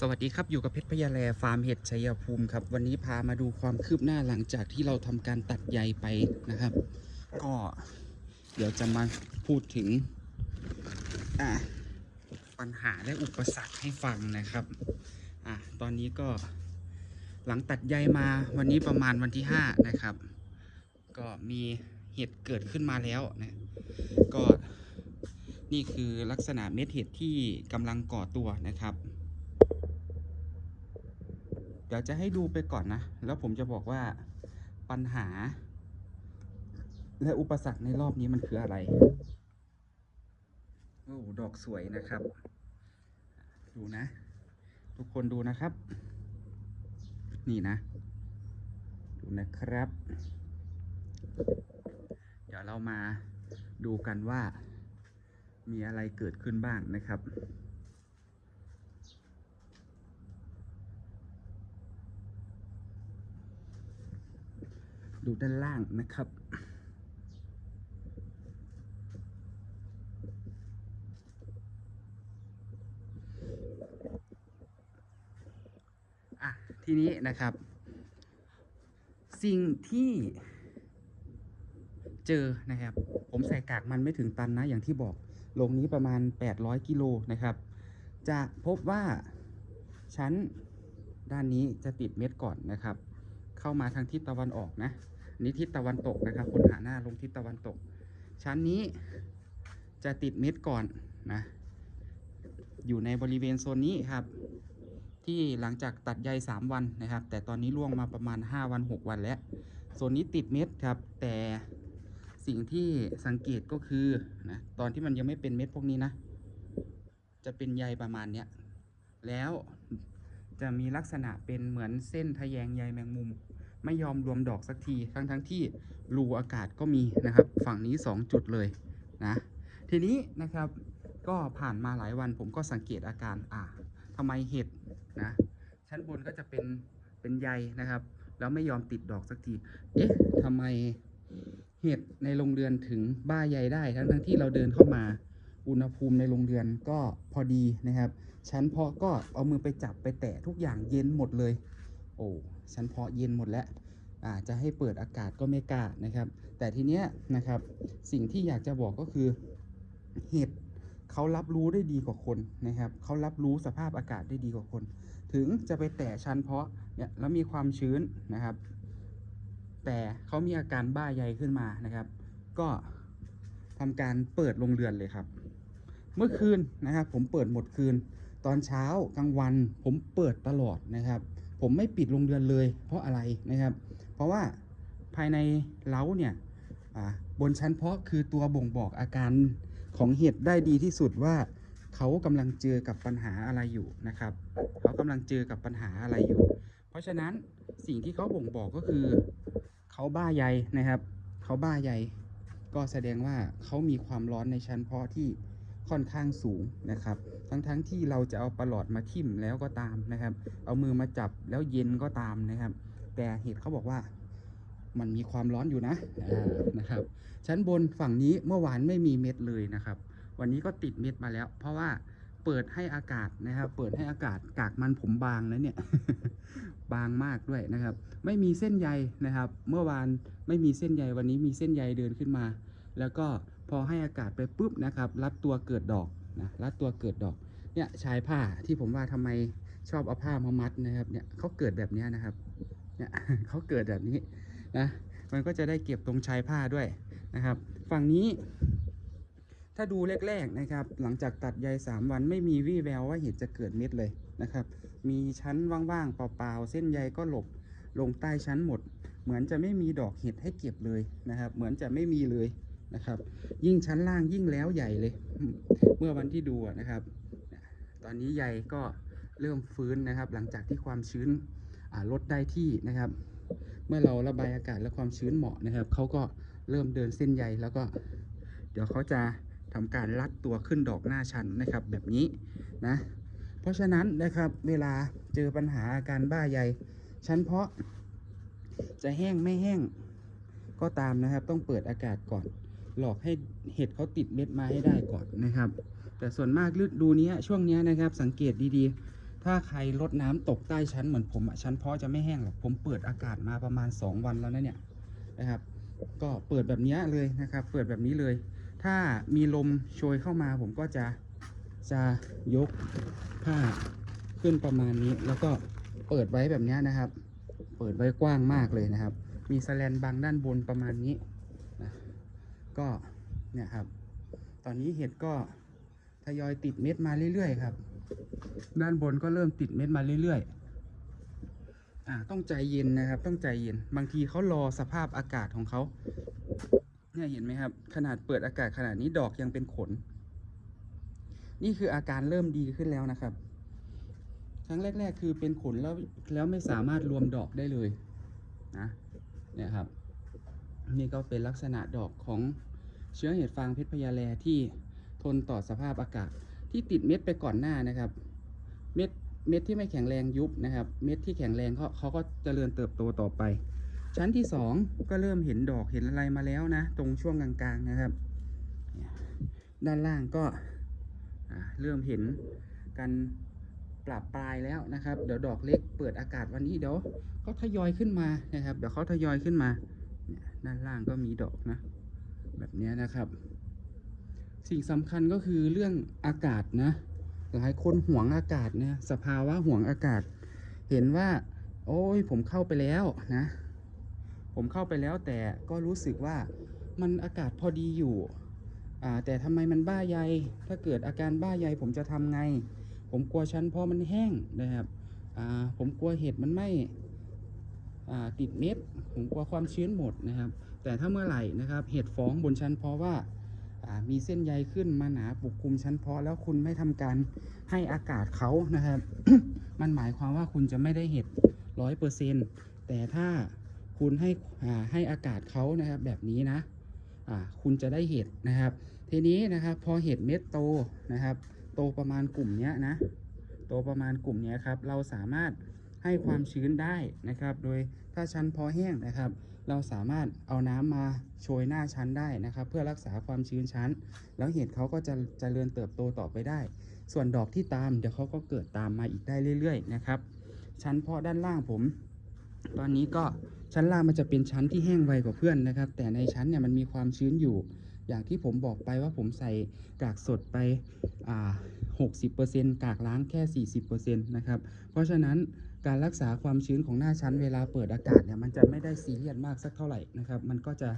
สวัสดีครับอยู่กับเพชรพยาแลฟาร์มเห็ดชัยภูมิครับ วันนี้พามาดูความคืบหน้าหลังจากที่เราทำการตัดใยไปนะครับ ก็เดี๋ยวจะมาพูดถึงปัญหาและอุปสรรคให้ฟังนะครับอะตอนนี้ก็หลังตัดใยมาวันนี้ประมาณวันที่ 5 นะครับ ก็มีเห็ดเกิดขึ้นมาแล้วนะก็นี่คือลักษณะเม็ดเห็ดที่กำลังก่อตัวนะครับ เดี๋ยวจะให้ดูไปก่อนนะ แล้วผมจะบอกว่าปัญหา และอุปสรรคในรอบนี้มันคืออะไรโอ้ดอกสวยนะครับ ดูนะ ทุกคนดูนะครับ นี่นะ ดูนะครับ เดี๋ยวเรามาดูกันว่ามีอะไรเกิดขึ้นบ้างนะครับ ดูด้านล่างนะครับ อะ ทีนี้นะครับ สิ่งที่เจอนะครับ ผมใส่กากมันไม่ถึงตันนะ อย่างที่บอกลงนี้ประมาณ 800 กิโลนะครับ จะพบว่าชั้นด้านนี้จะติดเม็ดก่อนนะครับ เข้ามาทางทิศตะวันออกนะนนี้ทิศตะวันตกนะครับคนหาหน้าลงทิศตะวันตก ชั้นนี้จะติดเม็ดก่อนนะอยู่ในบริเวณโซนนี้ครับ ที่หลังจากตัดใย 3 วันนะครับ แต่ตอนนี้ล่วงมาประมาณ 5 วัน 6 วันแล้วโซนนี้ติดเม็ดครับ แต่สิ่งที่สังเกตก็คือนะตอนที่มันยังไม่เป็นเม็ดพวกนี้นะ จะเป็นใยประมาณเนี้ยแล้ว จะมีลักษณะเป็นเหมือนเส้นทะแยงใยแมงมุม ไม่ยอมรวมดอกสักทีทั้งทั้งที่รูอากาศก็มีนะครับ ฝั่งนี้ 2 จุดเลยนะทีนี้นะครับก็ผ่านมาหลายวันผมก็สังเกตอาการอ่าทำไมเห็ดนะชั้นบนก็จะเป็นเป็นใยนะครับ แล้วไม่ยอมติดดอกสักทีเอ๊ะทำไมเห็ดในโรงเรือนถึงบ้าใยได้ทั้งทั้งที่เราเดินเข้ามา อุณหภูมิในโรงเรือนก็พอดีนะครับ ชั้นเพาะก็เอามือไปจับไปแตะทุกอย่างเย็นหมดเลย โอ้ชั้นเพาะเย็นหมดแล้วอาจจะให้เปิดอากาศก็ไม่กล้านะครับ แต่ทีเนี้ยนะครับสิ่งที่อยากจะบอกก็คือเห็ดเขารับรู้ได้ดีกว่าคนนะครับเขารับรู้สภาพอากาศได้ดีกว่าคน ถึงจะไปแตะชั้นเพาะเนี่ยแล้วมีความชื้นนะครับ แต่เขามีอาการบ้าใยขึ้นมานะครับ ก็ทำการเปิดโรงเรือนเลยครับ เมื่อคืนนะครับ ผมเปิดหมดคืน ตอนเช้ากลางวัน ผมเปิดตลอดนะครับ ผมไม่ปิดโรงเรือนเลย เพราะอะไรนะครับ เพราะว่าภายในเล้าเนี่ยบนชั้นเพาะคือตัวบ่งบอกอาการของเห็ดได้ดีที่สุดว่าเขากำลังเจอกับปัญหาอะไรอยู่นะครับ เขากำลังเจอกับปัญหาอะไรอยู่ เพราะฉะนั้นสิ่งที่เขาบ่งบอกก็คือ เขาบ้าใยนะครับ เขาบ้าใยก็แสดงว่าเขามีความร้อนในชั้นเพาะที่ ค่อนข้างสูงนะครับ ทั้งๆทที่เราจะเอาประหลอดมาทิ่มแล้วก็ตามนะครับ เอามือมาจับแล้วเย็นก็ตามนะครับ แต่เห็ดเขาบอกว่ามันมีความร้อนอยู่นะนะครับ ชั้นบนฝั่งนี้เมื่อวานไม่มีเม็ดเลยนะครับ วันนี้ก็ติดเม็ดมาแล้ว เพราะว่าเปิดให้อากาศนะครับ เปิดให้อากาศกากมันผมบางนะเนี่ยบางมากด้วยนะครับ ไม่มีเส้นใยนะครับ เมื่อวานไม่มีเส้นใยวันนี้มีเส้นใยเดินขึ้นมา แล้วก็ พอให้อากาศไปปุ๊บนะครับ รัดตัวเกิดดอกนะรัดตัวเกิดดอก เนี่ยชายผ้าที่ผมว่าทำไมชอบเอาผ้ามามัดนะครับเนี่ยเขาเกิดแบบนี้นะครับเนี่ยเขาเกิดแบบนี้นะมันก็จะได้เก็บตรงชายผ้าด้วยนะครับ ฝั่งนี้ถ้าดูแรกๆนะครับ หลังจากตัดใย 3 วันไม่มีวี่แววว่าเห็ดจะเกิดเม็ดเลยนะครับ มีชั้นว่างๆเปล่าๆ เส้นใยก็หลบลงใต้ชั้นหมด เหมือนจะไม่มีดอกเห็ดให้เก็บเลยนะครับ เหมือนจะไม่มีเลย นะครับ ยิ่งชั้นล่างยิ่งแล้วใหญ่เลย เมื่อวันที่ดูนะครับ ตอนนี้ใยก็เริ่มฟื้นนะครับ หลังจากที่ความชื้นลดได้ที่นะครับ เมื่อเราระบายอากาศและความชื้นเหมาะนะครับเขาก็เริ่มเดินเส้นใยแล้วก็ เดี๋ยวเขาจะทำการรัดตัวขึ้นดอกหน้าชั้นนะครับ แบบนี้นะ เพราะฉะนั้นนะครับเวลาเจอปัญหาอาการบ้าใยชั้นเพาะจะแห้งไม่แห้งก็ตามนะครับ ต้องเปิดอากาศก่อน หลอกให้เห็ดเขาติดเม็ดมาให้ได้ก่อนนะครับ แต่ส่วนมากฤดูนี้ช่วงนี้นะครับ สังเกตดีๆ ถ้าใครลดน้ำตกใต้ชั้นเหมือนผมอะชั้นเพาะจะไม่แห้งหรอกผมเปิดอากาศมาประมาณ 2 วันแล้วนะเนี่ยนะครับ ก็เปิดแบบนี้เลยนะครับ เปิดแบบนี้เลย ถ้ามีลมโชยเข้ามาผมก็จะจะยกผ้าขึ้นประมาณนี้ แล้วก็เปิดไว้แบบนี้นะครับ เปิดไว้กว้างมากเลยนะครับ มีสแลนบังด้านบนประมาณนี้นะ ก็เนี่ยครับ ตอนนี้เห็ดก็ทยอยติดเม็ดมาเรื่อยๆครับ ด้านบนก็เริ่มติดเม็ดมาเรื่อยๆอ่าต้องใจเย็นนะครับ ต้องใจเย็น บางทีเขารอสภาพอากาศของเขาเนี่ยเห็นไหมครับ ขนาดเปิดอากาศขนาดนี้ดอกยังเป็นขน นี่คืออาการเริ่มดีขึ้นแล้วนะครับ ครั้งแรก ๆ คือเป็นขนแล้วแล้วไม่สามารถรวมดอกได้เลยนะเนี่ยครับ นี่ก็เป็นลักษณะดอกของเชื้อเห็ดฟางเพชรพญาแลที่ทนต่อสภาพอากาศ ที่ติดเม็ดไปก่อนหน้านะครับ เม็ดเม็ดที่ไม่แข็งแรงยุบนะครับ เม็ดที่แข็งแรงเขาเขาก็เจริญเติบโตต่อไป ชั้นที่สองก็เริ่มเห็นดอกเห็นอะไรมาแล้วนะ ตรงช่วงกลางๆนะครับ ด้านล่างก็เริ่มเห็นกันปรับปลายแล้วนะครับ เดี๋ยวดอกเล็กเปิดอากาศวันนี้เดี๋ยวก็ทยอยขึ้นมานะครับ เดี๋ยวเขาทยอยขึ้นมา ด้านล่างก็มีดอกนะ แบบนี้นะครับ สิ่งสำคัญก็คือเรื่องอากาศนะหลายคนห่วงอากาศเนี่ยสภาวะห่วงอากาศ เห็นว่า โอ้ยผมเข้าไปแล้วนะ ผมเข้าไปแล้วแต่ก็รู้สึกว่ามันอากาศพอดีอยู่แต่ทำไมมันบ้าใยถ้าเกิดอาการบ้าใยผมจะทำไง ผมกลัวชั้นพราะมันแห้งนะครับผมกลัวเห็ดมันไม่ ติดเม็ดผมกลัวความชื้นหมดนะครับ แต่ถ้าเมื่อไหร่นะครับ เห็ดฟองบนชั้นเพราะว่ามีเส้นใยขึ้นมาหนาปกคลุมชั้นเพาะแล้วคุณไม่ทำการให้อากาศเขานะครับ มันหมายความว่าคุณจะไม่ได้เห็ดร้อยเปอร์เซ็นแต่ถ้าคุณให้ให้อากาศเขานะครับแบบนี้นะคุณจะได้เห็ดนะครับ ทีนี้นะครับพอเห็ดเม็ดโตนะครับ โตประมาณกลุ่มเนี้ยนะ โตประมาณกลุ่มเนี้ยครับ เราสามารถ ให้ความชื้นได้นะครับ โดยถ้าชั้นพาะแห้งนะครับ เราสามารถเอาน้ำมาโชยหน้าชั้นได้นะครับ เพื่อรักษาความชื้นชั้น แล้วเห็ดเขาก็จะจะเจริญเติบโตต่อไปได้ ส่วนดอกที่ตามเดี๋ยวเขาก็เกิดตามมาอีกได้เรื่อย ๆ นะครับ ชั้นเพาะด้านล่างผม ตอนนี้ก็ชั้นล่างมันจะเป็นชั้นที่แห้งไวกว่าเพื่อนนะครับ แต่ในชั้นเนี่ยมันมีความชื้นอยู่อย่างที่ผมบอกไปว่าผมใส่กากสดไปอ่า60%กากล้างแค่ 40%นะครับ เพราะฉะนั้น การรักษาความชื้นของหน้าชั้นเวลาเปิดอากาศเนี่ยมันจะไม่ได้ซีเรียสมากสักเท่าไหร่นะครับ มันก็จะ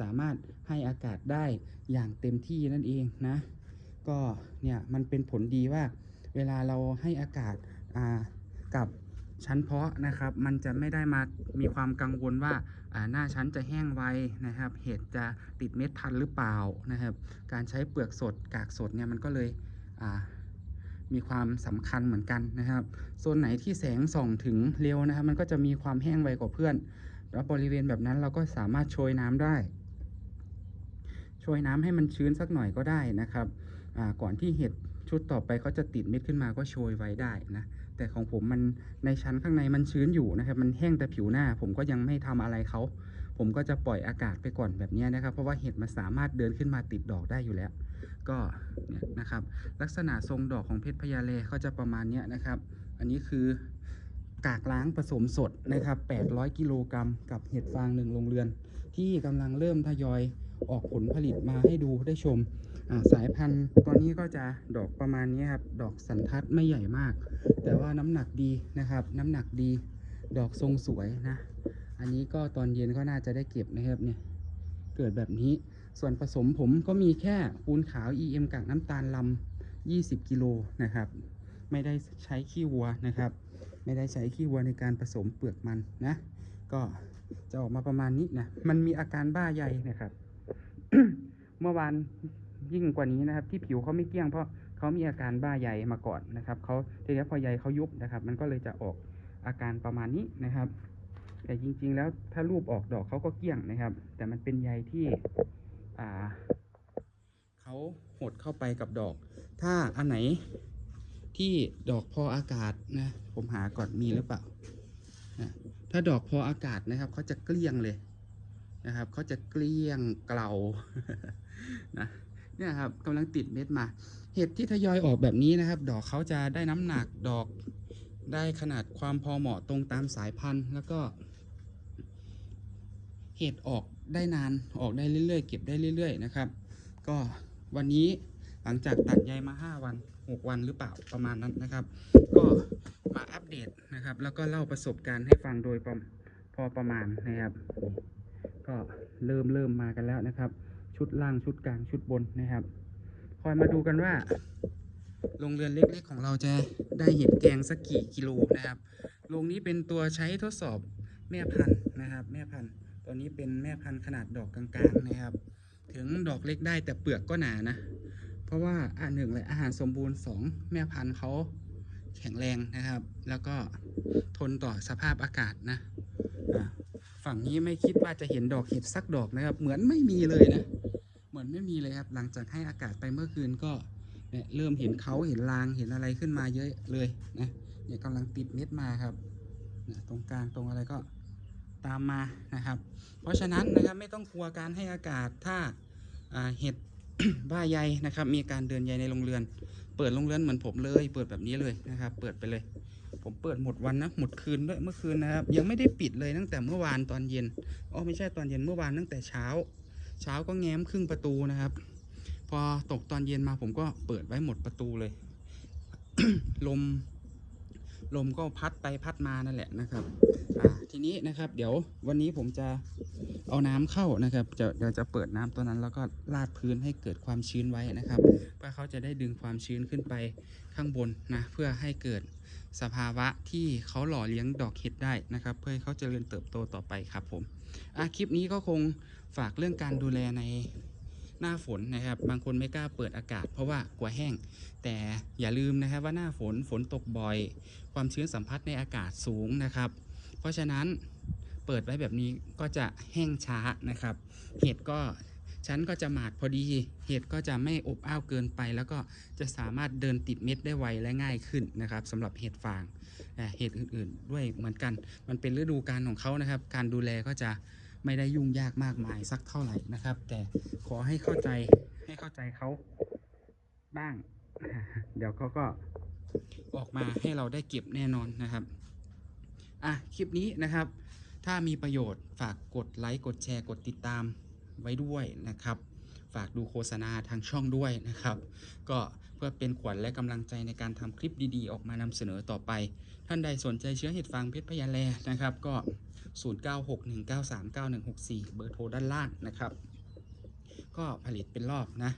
สามารถให้อากาศได้อย่างเต็มที่นั่นเองนะ ก็เนี่ยมันเป็นผลดีว่า เวลาเราให้อากาศอ่ากับชั้นเพาะนะครับ มันจะไม่ได้มามีความกังวลว่าอ่าหน้าชั้นจะแห้งไวนะครับ เห็ดจะติดเม็ดทันหรือเปล่านะครับ การใช้เปลือกสดกากสดเนี่ยมันก็เลยอ่า มีความสำคัญเหมือนกันนะครับโซนไหนที่แสงส่องถึงเร็วนะครับ มันก็จะมีความแห้งไวกว่าเพื่อน แล้วบริเวณแบบนั้นเราก็สามารถโชยน้ำได้โชยน้ำให้มันชื้นสักหน่อยก็ได้นะครับก่อนที่เห็ดชุดต่อไปเขาจะติดเม็ดขึ้นมาก็โชยไว้ได้นะแต่ของผมมันในชั้นข้างในมันชื้นอยู่นะครับ มันแห้งแต่ผิวหน้า ผมก็ยังไม่ทำอะไรเขาผมก็จะปล่อยอากาศไปก่อนแบบนี้นะครับ เพราะว่าเห็ดมันสามารถเดินขึ้นมาติดดอกได้อยู่แล้ว ก็เนี่ยนะครับลักษณะทรงดอกของเพชรพญาเลก็จะประมาณเนี้ยนะครับ อันนี้คือกากล้างผสมสดนะครับ 800 กิโลกรัมกับเห็ดฟางหนึ่งโรงเรือน ที่กำลังเริ่มทยอยออกผลผลิตมาให้ดูได้ชม สายพันธุ์ตอนนี้ก็จะดอกประมาณนี้ครับ ดอกสันทัดไม่ใหญ่มาก แต่ว่าน้ำหนักดีนะครับ น้ำหนักดี ดอกทรงสวยนะ อันนี้ก็ตอนเย็นก็น่าจะได้เก็บนะครับเนี่ย เกิดแบบนี้ ส่วนผสมผมก็มีแค่ปูนขาว EM กากน้ำตาลลำ 20 กิโลนะครับ ไม่ได้ใช้ขี้วัวนะครับ ไม่ได้ใช้ขี้วัวในการผสมเปลือกมันนะ ก็จะออกมาประมาณนี้นะ มันมีอาการบ้าใยนะครับ เมื่อวานยิ่งกว่านี้นะครับ ที่ผิวเขาไม่เกี้ยงเพราะเขามีอาการบ้าใยมาก่อนนะครับเขาทีนี้พอใยเขายุบนะครับ มันก็เลยจะออกอาการประมาณนี้นะครับ แต่จริง ๆ แล้วถ้ารูปออกดอกเขาก็เกี้ยงนะครับ แต่มันเป็นใยที่ อ่าเขาหดเข้าไปกับดอก ถ้าอันไหนที่ดอกพออากาศนะ ผมหาก่อนมีหรือเปล่านะถ้าดอกพออากาศนะครับเขาจะเกลี้ยงเลยนะครับเขาจะเกลี้ยงเกลานะเนี่ยครับกำลังติดเม็ดมา เห็ดที่ทยอยออกแบบนี้นะครับ ดอกเขาจะได้น้ำหนักดอกได้ขนาดความพอเหมาะตรงตามสายพันธุ์ แล้วก็เห็ดออก ได้นานออกได้เรื่อยๆ เก็บได้เรื่อยๆนะครับ ก็วันนี้หลังจากตัดใยมา 5 วัน 6 วันหรือเปล่าประมาณนั้นนะครับ ก็มาอัปเดตนะครับ แล้วก็เล่าประสบการณ์ให้ฟังโดยพอประมาณนะครับ ก็เริ่มเริ่มมากันแล้วนะครับ ชุดล่างชุดกลางชุดบนนะครับคอยมาดูกันว่าโรงเรือนเล็กๆของเราจะได้เห็ดแกงสักกี่กิโลนะครับโรงนี้เป็นตัวใช้ทดสอบแม่พันธุ์นะครับ แม่พันธุ์ ตัวนี้เป็นแม่พันธุ์ขนาดดอกกลางๆนะครับ ถึงดอกเล็กได้แต่เปลือกก็หนานะ เพราะว่าอันหนึ่งเลยอาหารสมบูรณ์สองแม่พันธุ์เขาแข็งแรงนะครับ แล้วก็ทนต่อสภาพอากาศนะะฝั่งนี้ไม่คิดว่าจะเห็นดอกเห็ดสักดอกนะครับ เหมือนไม่มีเลยนะ เหมือนไม่มีเลยครับ หลังจากให้อากาศไปเมื่อคืนก็เนี่ยเริ่มเห็นเขาเห็นรางเห็นอะไรขึ้นมาเยอะเลยนะเนี่ยกำลังติดเม็ดมาครับตรงกลางตรงอะไรก็ ตามมานะครับ เพราะฉะนั้นนะครับไม่ต้องกลัวการให้อากาศถ้าาเห็ดบ้าใยนะครับ มีการเดินใยในโรงเรือน เปิดโรงเรือนเหมือนผมเลย เปิดแบบนี้เลยนะครับ เปิดไปเลย ผมเปิดหมดวันนะหมดคืนด้วยเมื่อคืนนะครับ ยังไม่ได้ปิดเลยตั้งแต่เมื่อวานตอนเย็นอ๋อไม่ใช่ตอนเย็นเมื่อวานตั้งแต่เช้า เช้าก็แง้มครึ่งประตูนะครับ พอตกตอนเย็นมาผมก็เปิดไว้หมดประตูเลย ลม ลมก็พัดไปพัดมานั่นแหละนะครับทีนี้นะครับ เดี๋ยววันนี้ผมจะเอาน้ำเข้านะครับจะเดี๋ยวจะเปิดน้ำตัวนั้น แล้วก็ลาดพื้นให้เกิดความชื้นไว้นะครับ เพื่อเขาจะได้ดึงความชื้นขึ้นไปข้างบนนะเพื่อให้เกิดสภาวะที่เขาหล่อเลี้ยงดอกเห็ดได้นะครับ เพื่อให้เขาเจริญเติบโตต่อไปครับผมคลิปนี้ก็คงฝากเรื่องการดูแลใน หน้าฝนนะครับ บางคนไม่กล้าเปิดอากาศ เพราะว่ากลัวแห้ง แต่อย่าลืมนะครับว่าหน้าฝนฝนตกบ่อย ความชื้นสัมผัสในอากาศสูงนะครับ เพราะฉะนั้นเปิดไว้แบบนี้ก็จะแห้งช้านะครับ เห็ดก็ชั้นก็จะหมาดพอดี เห็ดก็จะไม่อบอ้าวเกินไป แล้วก็จะสามารถเดินติดเม็ดได้ไวและง่ายขึ้นนะครับสำหรับเห็ดฟางเห็ดอื่นๆ ด้วยเหมือนกัน มันเป็นฤดูกาลของเขานะครับ การดูแลก็จะ ไม่ได้ยุ่งยากมากมายสักเท่าไหร่นะครับ แต่ขอให้เข้าใจให้เข้าใจเขาบ้าง เดี๋ยวเขาก็ออกมาให้เราได้เก็บแน่นอนนะครับอะคลิปนี้นะครับ ถ้ามีประโยชน์ฝากกดไลค์กดแชร์กดติดตามไว้ด้วยนะครับ ฝากดูโฆษณาทางช่องด้วยนะครับ ก็เพื่อเป็นขวัญและกำลังใจในการทำคลิปดีๆ ออกมานำเสนอต่อไป ท่านใดสนใจเชื้อเห็ดฟางเพชรพญาแลนะครับ ก็ 0961939164 เบอร์โทรด้านล่างนะครับ ก็ผลิตเป็นรอบนะ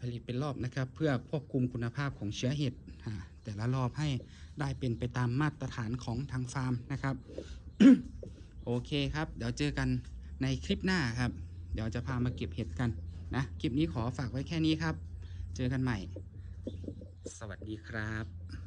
ผลิตเป็นรอบนะครับ เพื่อควบคุมคุณภาพของเชื้อเห็ดแต่ละรอบให้ได้เป็นไปตามมาตรฐานของทางฟาร์มนะครับ โอเคครับ เดี๋ยวเจอกันในคลิปหน้าครับ เดี๋ยวจะพามาเก็บเห็ดกันนะ คลิปนี้ขอฝากไว้แค่นี้ครับ เจอกันใหม่ สวัสดีครับ